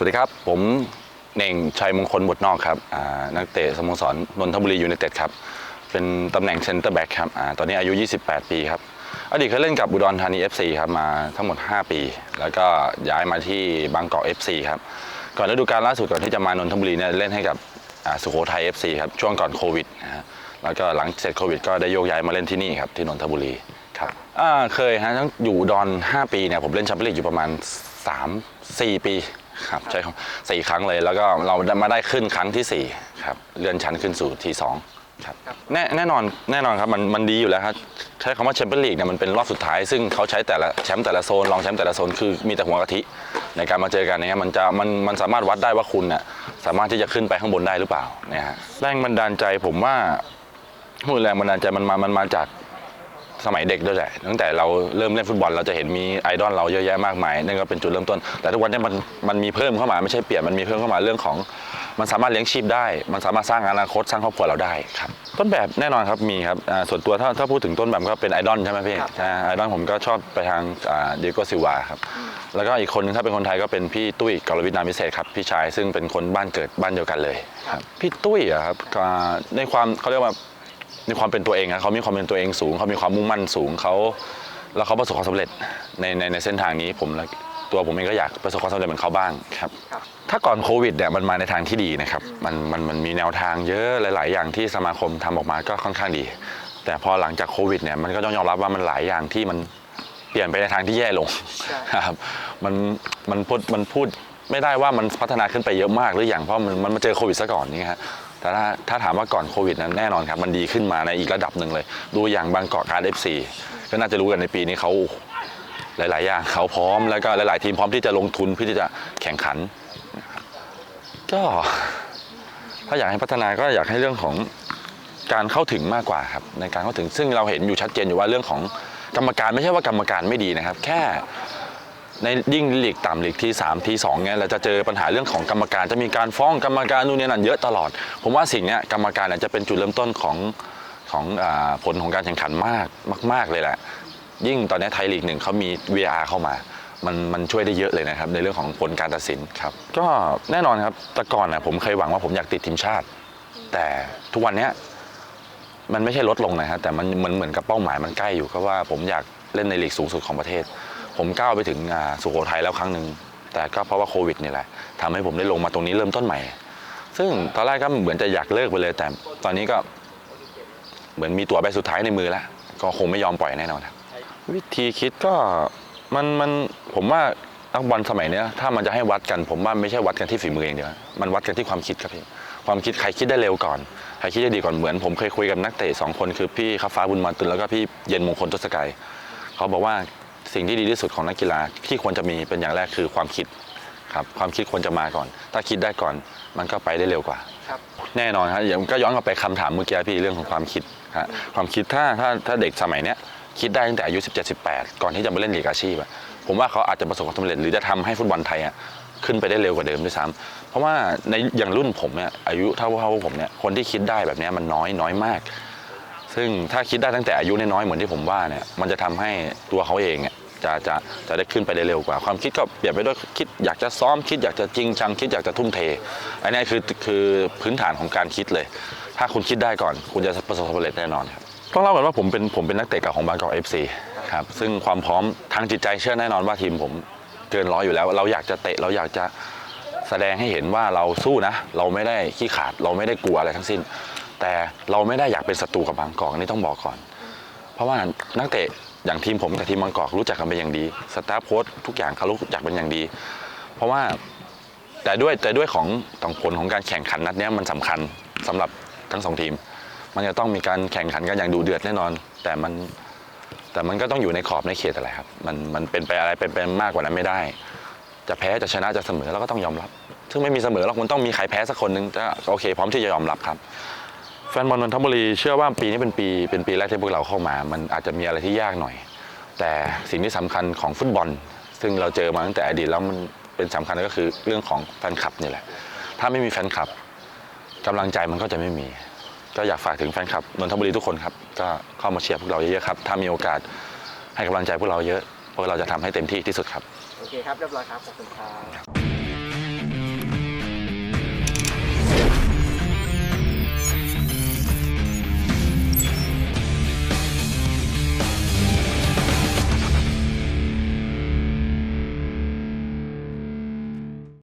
สวัสดีครับ ผมเน่งชัยมงคลบทนอกครับนักเตะสโมสรนนทบุรียูไนเต็ดครับ เป็นตำแหน่งเซนเตอร์แบ็กครับอตอนนี้อายุ 28 ปีครับ อดีตเคยเล่นกับอุดรธานี FC ครับมาทั้งหมด 5 ปี แล้วก็ย้ายมาที่บางกอก FC ครับ ก่อนฤดูกาลล่าสุดก่อนที่จะมานนทบุรีเนี่ยเล่นให้กับสุโขทัย FC ครับช่วงก่อนโควิดนะฮะแล้วก็หลังเสร็จโควิด ก็ได้โยกย้ายมาเล่นที่นี่ครับที่นนทบุรี ครับอ่าเคยฮะทั้งอยู่อุดอน 5 ปีเนี่ยผมเล่นแชมเปี้ยนลีกอยู่ประมาณ 3 4 ปีครับใช่ครับสี่ครั้งเลยแล้วก็เราได้มาได้ขึ้นครั้งที่ 4 ครับ เลื่อนชั้นขึ้นสู่ทีสองครับแน่แน่นอนแน่นอนครับมันมันดีอยู่แล้วครับใช้คำว่าแชมเปี้ยนลีกเนี่ยมันเป็นรอบสุดท้าย ซึ่งเขาใช้แต่ละแชมป์แต่ละโซนรองแชมป์แต่ละโซนคือมีแต่หัวกะทิในการมาเจอกันเนี่ยมันจะมันมันสามารถวัดได้ว่าคุณน่ะสามารถที่จะขึ้นไปข้างบนได้หรือเปล่าเนี่ยฮะแรงบันดาลใจผมว่าพูดแรงบันดาลใจมันมามันมาจาก สมัยเด็กด้วยแหละตั้งแต่เราเริ่มเล่นฟุตบอลเราจะเห็นมีไอดอลเราเยอะแยะมากมายนั่นก็เป็นจุดเริ่มต้น แต่ทุกวันนี้มันมันมีเพิ่มเข้ามาไม่ใช่เปลี่ยนมันมีเพิ่มเข้ามาเรื่องของ มันสามารถเลี้ยงชีพได้ มันสามารถสร้างอนาคตสร้างครอบครัวเราได้ครับต้นแบบแน่นอนครับมีครับอ่าส่วนตัวถ้าถ้าพูดถึงต้นแบบก็เป็นไอดอลใช่ไหมพี่ใช่ไอดอลผมก็ชอบไปทางเดียโกซิวาครับแล้วก็อีกคนนึงถ้าเป็นคนไทยก็เป็นพี่ตุ้ยกรวิทย์นามวิเศษครับพี่ชายซึ่งเป็นคนบ้านเกิดบ้านเดียวกันเลยครับพี่ตุ้ยอะครับอ่าในความเขาเรียกว่า ในความเป็นตัวเองอะเขามีความเป็นตัวเองสูง เขามีความมุ่งมั่นสูงเขาแล้วเขาประสบความสำเร็จในในในเส้นทางนี้ผมและตัวผมเองก็อยากประสบความสำเร็จเหมือนเขาบ้างครับ ถ้าก่อนโควิดเนี่ยมันมาในทางที่ดีนะครับมันมันมันมีแนวทางเยอะหลาย ๆ อย่างที่สมาคมทำออกมาก็ค่อนข้างดี แต่พอหลังจากโควิดเนี่ยมันก็ต้องยอมรับว่ามันหลายอย่างที่มันเปลี่ยนไปในทางที่แย่ลง ใช่ ครับมันมันพูดมันพูดไม่ได้ว่ามันพัฒนาขึ้นไปเยอะมากหรืออย่างเพราะมันมันมาเจอโควิดซะก่อนนี่ฮะ แต่ถ้าถ้าถามว่าก่อนโควิดนั้นแน่นอนครับมันดีขึ้นมาในอีกระดับหนึ่งเลย ดูอย่างบางกอกการเอฟซีก็น่าจะรู้กันในปีนี้เขาหลาย ๆ อย่างเขาพร้อมแล้วก็หลาย ๆ ทีมพร้อมที่จะลงทุนเพื่อที่จะแข่งขัน ก็ถ้าอยากให้พัฒนาก็อยากให้เรื่องของการเข้าถึงมากกว่าครับในการเข้าถึงซึ่งเราเห็นอยู่ชัดเจนอยู่ว่าเรื่องของกรรมการไม่ใช่ว่ากรรมการไม่ดีนะครับ แค่ ในยิ่งลีกต่ำลีกที่ 3 ที่2เนี่ยเราจะเจอปัญหาเรื่องของกรรมการจะมีการฟ้องกรรมการนู่นนี่นั่นเยอะตลอด ผมว่าสิ่งนี้กรรมการเนี่ยจะเป็นจุดเริ่มต้นของของอผลของการแข่งขันมากมาก ๆเลยแหละยิ่งตอนนี้ไทยลีกหนึ่งเขามี VR เข้ามามันมันช่วยได้เยอะเลยนะครับในเรื่องของผลการตัดสินครับ ก็แน่นอนครับแต่ก่อนนะผมเคยหวังว่าผมอยากติดทีมชาติ แต่ทุกวันนี้มันไม่ใช่ลดลงนะครับแต่มันเหมือนเหมือนกับเป้าหมายมันใกล้อยู่ก็ว่าผมอยากเล่นในลีกสูงสุดของประเทศ ผมก้าวไปถึงสุโขทัยแล้วครั้งหนึ่งแต่ก็เพราะว่าโควิดนี่แหละทำให้ผมได้ลงมาตรงนี้เริ่มต้นใหม่ ซึ่งตอนแรกก็เหมือนจะอยากเลิกไปเลย แต่ตอนนี้ก็เหมือนมีตั๋วใบสุดท้ายในมือแล้ว ก็คงไม่ยอมปล่อยแน่นอนครับวิธีคิดก็มันมันผมว่านักบอลสมัยนี้ถ้ามันจะให้วัดกัน ผมว่าไม่ใช่วัดกันที่ฝีมืออย่างเดียวมันวัดกันที่ความคิดครับพี่ความคิดใครคิดได้เร็วก่อนใครคิดได้ดีก่อนเหมือน ผมเคยคุยกับนักเตะสองคนคือพี่ข้าฟ้าบุญมาตุลแล้วก็พี่เย็นมงคลทศกัยเขาบอกว่า สิ่งที่ดีที่สุดของนักกีฬาที่ควรจะมีเป็นอย่างแรกคือความคิดครับความคิดควรจะมาก่อน ถ้าคิดได้ก่อนมันก็ไปได้เร็วกว่า ครับแน่นอนครับอย่างก็ย้อนกลับไปคำถามเมื่อกี้พี่เรื่องของความคิดฮะความคิดถ้าถ้าถ้าเด็กสมัยเนี้ยคิดได้ตั้งแต่อายุ 17 18 ก่อนที่จะมาเล่นลีกอาชีพอะผมว่าเขาอาจจะประสบความสำเร็จหรือจะทำให้ฟุตบอลไทยอะขึ้นไปได้เร็วกว่าเดิมด้วยซ้ำเพราะว่าในอย่างรุ่นผมเนี่ยอายุเท่าเท่าผมเนี่ยคนที่คิดได้แบบเนี้ยมันน้อยน้อยมาก ซึ่งถ้าคิดได้ตั้งแต่อายุน้อยๆเหมือนที่ผมว่าเนี่ยมันจะทำให้ตัวเขาเองเนี่ย จะจะจะได้ขึ้นไปได้เร็วกว่า ความคิดก็เปลี่ยนไปด้วยคิดอยากจะซ้อมคิดอยากจะจริงจังคิดอยากจะทุ่มเท อันนี้คือคือพื้นฐานของการคิดเลย ถ้าคุณคิดได้ก่อน คุณจะประสบความสำเร็จแน่นอนครับต้องเล่าก่อนว่าผมเป็นผมเป็นนักเตะเก่าของบางกอกเอฟซีครับซึ่งความพร้อมทางจิตใจเชื่อแน่นอนว่าทีมผมเกินร้อยอยู่แล้ว เราอยากจะเตะเราอยากจะแสดงให้เห็นว่าเราสู้นะ เราไม่ได้ขี้ขาดเราไม่ได้กลัวอะไรทั้งสิ้น แต่เราไม่ได้อยากเป็นศัตรูกับบางกอกนนี้ต้องบอกก่อน เพราะว่านักเตะ อย่างทีมผมกับทีมบางกอกรู้จักกันเป็นอย่างดีสตาฟโค้ชทุกอย่างเขารู้จักเป็นอย่างดี เพราะว่าแต่ด้วยแต่ด้วยของต่างผลของการแข่งขันนัดนี้มันสำคัญสำหรับทั้งสองทีม มันจะต้องมีการแข่งขันกันอย่างดูเดือดแน่นอน แต่มันแต่มันก็ต้องอยู่ในขอบในเขตอะไรครับ มันมันเป็นไปอะไรเป็นไปมากกว่านั้นไม่ได้ จะแพ้จะชนะจะเสมอเราก็ต้องยอมรับ ซึ่งไม่มีเสมอหรอกมันต้องมีใครแพ้สักคนหนึ่งจะโอเค พร้อมที่จะยอมรับครับ นบอลนนทบุรีเชื่อว่าปีนี้เป็นปีเป็นปีแรกที่พวกเราเข้ามา มันอาจจะมีอะไรที่ยากหน่อย แต่สิ่งที่สำคัญของฟุตบอล ซึ่งเราเจอมาตั้งแต่อดีตแล้วมันเป็นสำคัญก็คือเรื่องของแฟนคลับนี่แหละ ถ้าไม่มีแฟนคลับกำลังใจมันก็จะไม่มี ก็อยากฝากถึงแฟนคลับนนทบุรีทุกคนครับ ก็เข้ามาเชียร์พวกเราเยอะๆครับ ถ้ามีโอกาสให้กำลังใจพวกเราเยอะ พวกเราจะทำให้เต็มที่ที่สุดครับ โอเคครับ เรียบร้อยครับ ขอบคุณครับ